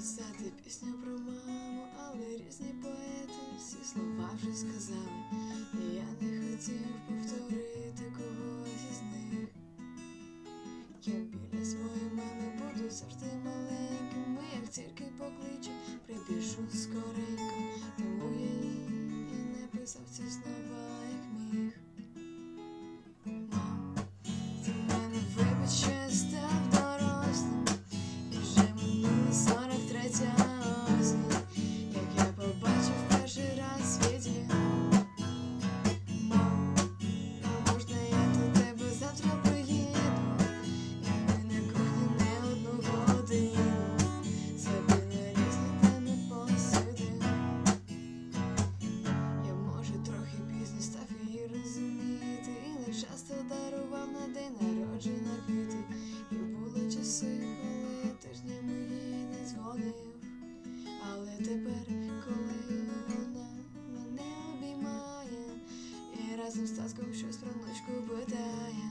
писати пісню про маму, але різні поети всі слова вже сказали, і я не хотів повторити. дзвонив, але тепер, коли вона мене обіймає, і разом з таском щось про ночку питає,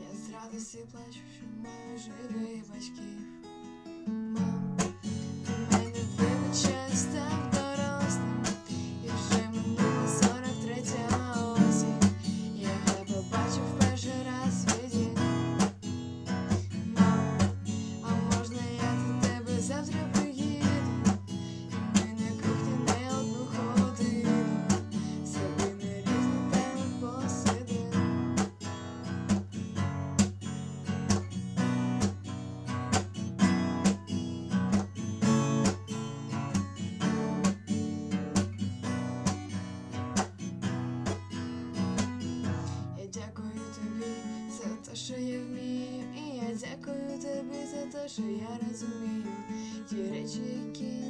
я з радості плачу, що маю живі батьки. що я розумію ті речі, які.